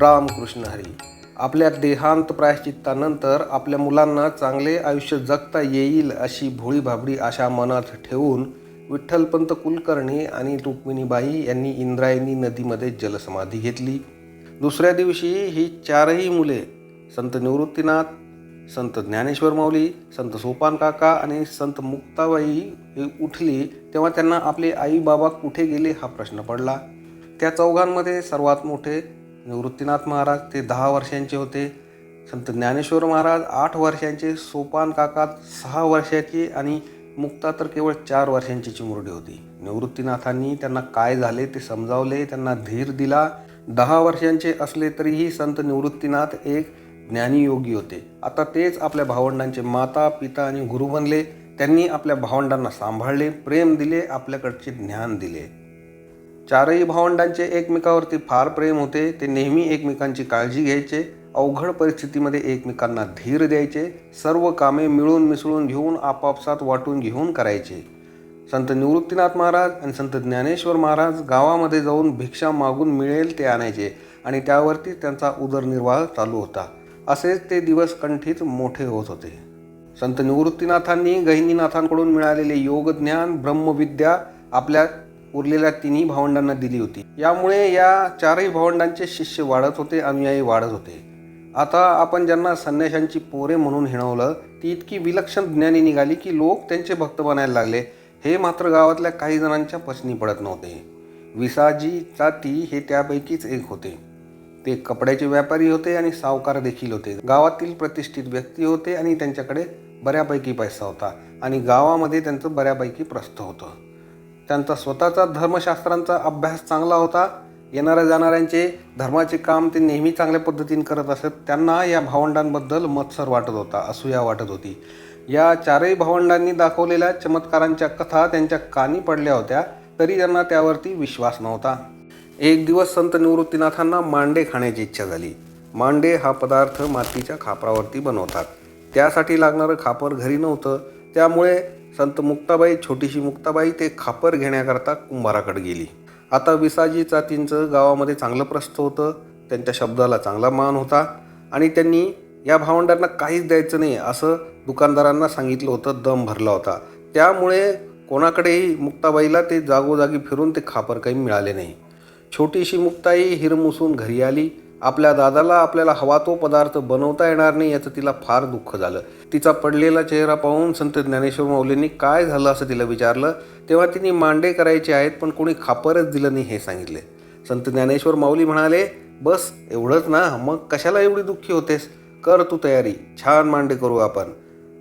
रामकृष्ण हरी. आपल्या देहांत प्रायश्चित्तानंतर आपल्या मुलांना चांगले आयुष्य जगता येईल अशी भोळी भाबडी आशा मनात ठेवून विठ्ठलपंत कुलकर्णी आणि रुक्मिणीबाई यांनी इंद्रायणी नदीमध्ये जलसमाधी घेतली. दुसऱ्या दिवशी ही चारही मुले संत निवृत्तीनाथ संत ज्ञानेश्वर माऊली संत सोपान काका आणि संत मुक्ताबाई उठली तेव्हा त्यांना आपले आई बाबा कुठे गेले हा प्रश्न पडला. त्या चौघांमध्ये सर्वात मोठे निवृत्तीनाथ महाराज ते दहा वर्षांचे होते. संत ज्ञानेश्वर महाराज आठ वर्षांचे सोपान काका सहा वर्षाचे आणि मुक्ता तर केवळ चार वर्षांची चिमुरडी होती. निवृत्तीनाथांनी त्यांना काय झाले ते समजावले त्यांना धीर दिला. दहा वर्षांचे असले तरीही संत निवृत्तीनाथ एक ज्ञानीयोगी होते. आता तेच आपल्या भावंडांचे माता पिता आणि गुरु बनले. त्यांनी आपल्या भावंडांना सांभाळले प्रेम दिले आपल्याकडचे ज्ञान दिले. चारही भावंडांचे एकमेकावरती फार प्रेम होते ते नेहमी एकमेकांची काळजी घ्यायचे अवघड परिस्थितीमध्ये एकमेकांना धीर द्यायचे सर्व कामे मिळून मिसळून घेऊन आपापसात वाटून घेऊन करायचे. संत निवृत्तीनाथ महाराज आणि संत ज्ञानेश्वर महाराज गावामध्ये जाऊन भिक्षा मागून मिळेल ते आणायचे आणि त्यावरती त्यांचा उदरनिर्वाह चालू होता. असेच ते दिवस कंठीत मोठे होत होते. संत निवृत्तीनाथांनी गहिनीनाथांकडून मिळालेले योगज्ञान ब्रह्मविद्या आपल्या उरलेल्या तिन्ही भावंडांना दिली होती. यामुळे या चारही भावंडांचे शिष्य वाढत होते अनुयायी वाढत होते. आता आपण ज्यांना संन्याशांची पोरे म्हणून हिणवलं ती इतकी विलक्षण ज्ञानी निघाली की लोक त्यांचे भक्त बनायला लागले. हे मात्र गावातल्या काही जणांच्या पचनी पडत नव्हते. विसाजी चाती हे त्यापैकीच एक होते. ते कपड्याचे व्यापारी होते आणि सावकार देखील होते. गावातील प्रतिष्ठित व्यक्ती होते आणि त्यांच्याकडे बऱ्यापैकी पैसा होता आणि गावामध्ये त्यांचं बऱ्यापैकी प्रस्थ होतं. त्यांचा स्वतःचा धर्मशास्त्रांचा अभ्यास चांगला होता. येणाऱ्या जाणाऱ्यांचे धर्माचे काम ते नेहमी चांगल्या पद्धतीने करत असत. त्यांना या भावंडांबद्दल मत्सर वाटत होता असूया वाटत होती. या चारही भावंडांनी दाखवलेल्या चमत्कारांच्या कथा त्यांच्या कानी पडल्या होत्या तरी त्यांना त्यावरती विश्वास नव्हता. एक दिवस संत निवृत्तीनाथांना मांडे खाण्याची इच्छा झाली. मांडे हा पदार्थ मातीच्या खापरावरती बनवतात. त्यासाठी लागणारं खापर घरी नव्हतं. त्यामुळे संत मुक्ताबाई छोटीशी मुक्ताबाई ते खापर घेण्याकरता कुंभाराकडे गेली. आता विसाजी जातींचं गावामध्ये चांगलं प्रस्थ होतं त्यांच्या शब्दाला चांगला मान होता आणि त्यांनी या भावंडांना काहीच द्यायचं नाही असं दुकानदारांना सांगितलं होतं दम भरला होता. त्यामुळे कोणाकडेही मुक्ताबाईला ते जागोजागी फिरून ते खापर काही मिळाले नाही. छोटीशी मुक्ताई हिरमुसून घरी आली. आपल्या दादाला आपल्याला हवा तो पदार्थ बनवता येणार नाही याचं तिला फार दुःख झालं. तिचा पडलेला चेहरा पाहून संत ज्ञानेश्वर माऊलींनी काय झालं असं तिला विचारलं तेव्हा तिने मांडे करायचे आहेत पण कोणी खापरच दिलं नाही हे सांगितले. संत ज्ञानेश्वर माऊली म्हणाले बस एवढंच ना मग कशाला एवढी दुःखी होतेस? कर तू तयारी छान मांडे करू आपण.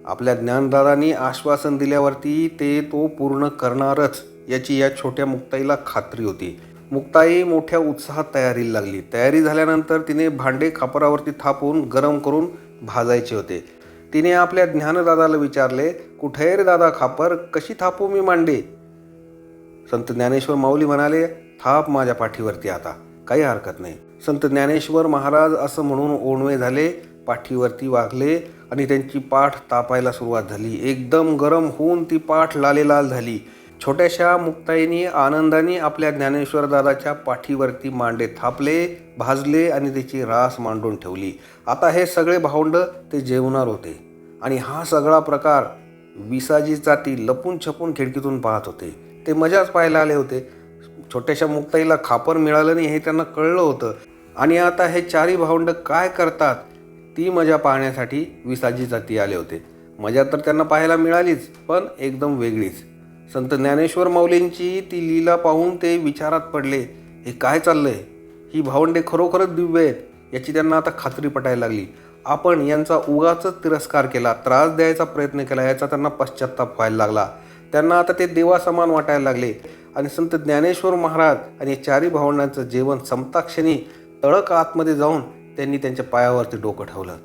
आपल्या ज्ञानदादांनी आश्वासन दिल्यावरती ते तो पूर्ण करणारच याची या छोट्या मुक्ताईला खात्री होती. मुक्ताई मोठ्या उत्साहात तयारीला लागली. तयारी झाल्यानंतर तिने भांडे खापरावरती थापून गरम करून भाजायचे होते. तिने आपल्या ज्ञानदादाला विचारले कुठे रे दादा खापर? कशी थापू मी मांडे? संत ज्ञानेश्वर माऊली म्हणाले थाप माझ्या पाठीवरती आता. काही हरकत नाही. संत ज्ञानेश्वर महाराज असं म्हणून ओणवे झाले पाठीवरती वागले आणि त्यांची पाठ तापायला सुरुवात झाली. एकदम गरम होऊन ती पाठ लालेलाल झाली. छोट्याशा मुक्ताईनी आनंदाने आपल्या ज्ञानेश्वर दादाच्या पाठीवरती मांडे थापले भाजले आणि त्याची रास मांडून ठेवली. आता हे सगळे भावंड ते जेवणार होते. आणि हा सगळा प्रकार विसाजी जाती लपून छपून खिडकीतून पाहत होते. ते मजाच पाहायला आले होते. छोट्याशा मुक्ताईला खापर मिळालं नाही हे त्यांना कळलं होतं. आणि आता हे चारही भावंड काय करतात ती मजा पाहण्यासाठी विसाजी जाती आले होते. मजा तर त्यांना पाहायला मिळालीच पण एकदम वेगळीच. संत ज्ञानेश्वर माऊलींची ती लीला पाहून ते विचारात पडले हे काय चाललंय? ही भावंडे खरोखरच दिव्य आहेत याची त्यांना आता खात्री पटायला लागली. आपण यांचा उगाच तिरस्कार केला त्रास द्यायचा प्रयत्न केला याचा त्यांना पश्चाताप व्हायला लागला. त्यांना आता ते देवासमान वाटायला लागले. आणि संत ज्ञानेश्वर महाराज आणि चारी भावंडांचं जेवण संपताक्षणी तळक आतमध्ये जाऊन त्यांनी त्यांच्या पायावरती डोकं ठेवलं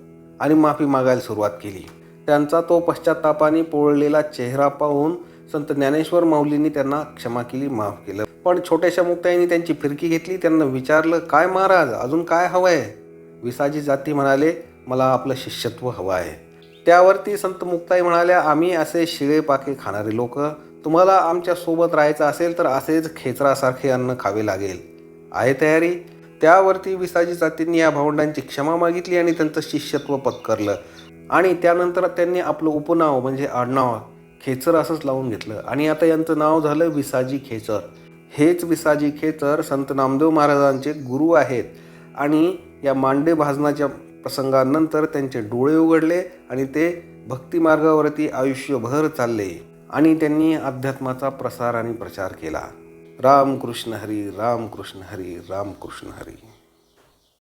आणि माफी मागायला सुरुवात केली. त्यांचा तो पश्चातापाने पोळलेला चेहरा पाहून संत ज्ञानेश्वर माऊलींनी त्यांना क्षमा केली माफ केलं. पण छोट्याशा मुक्ताईने त्यांची फिरकी घेतली त्यांना विचारलं काय महाराज अजून काय हवं आहे? विसाजी जाती म्हणाले मला आपलं शिष्यत्व हवं आहे. त्यावरती संत मुक्ताई म्हणाल्या आम्ही असे शिळे पाके खाणारे लोक तुम्हाला आमच्यासोबत राहायचं असेल तर असेच खेचरासारखे अन्न खावे लागेल. आहे तयारी? त्यावरती विसाजी जातींनी या भावंडांची क्षमा मागितली आणि त्यांचं शिष्यत्व पत्करलं. आणि त्यानंतर त्यांनी आपलं उपनाव म्हणजे आडनाव खेचर असंच लावून घेतलं. आणि आता यांचं नाव झालं विसाजी खेचर. हेच विसाजी खेचर संत नामदेव महाराजांचे गुरु आहेत. आणि या मांडे भाजनाच्या प्रसंगानंतर त्यांचे डोळे उघडले आणि ते भक्तिमार्गावरती आयुष्यभर चालले. आणि त्यांनी अध्यात्माचा प्रसार आणि प्रचार केला. राम कृष्ण हरी राम कृष्ण हरी राम कृष्ण हरी.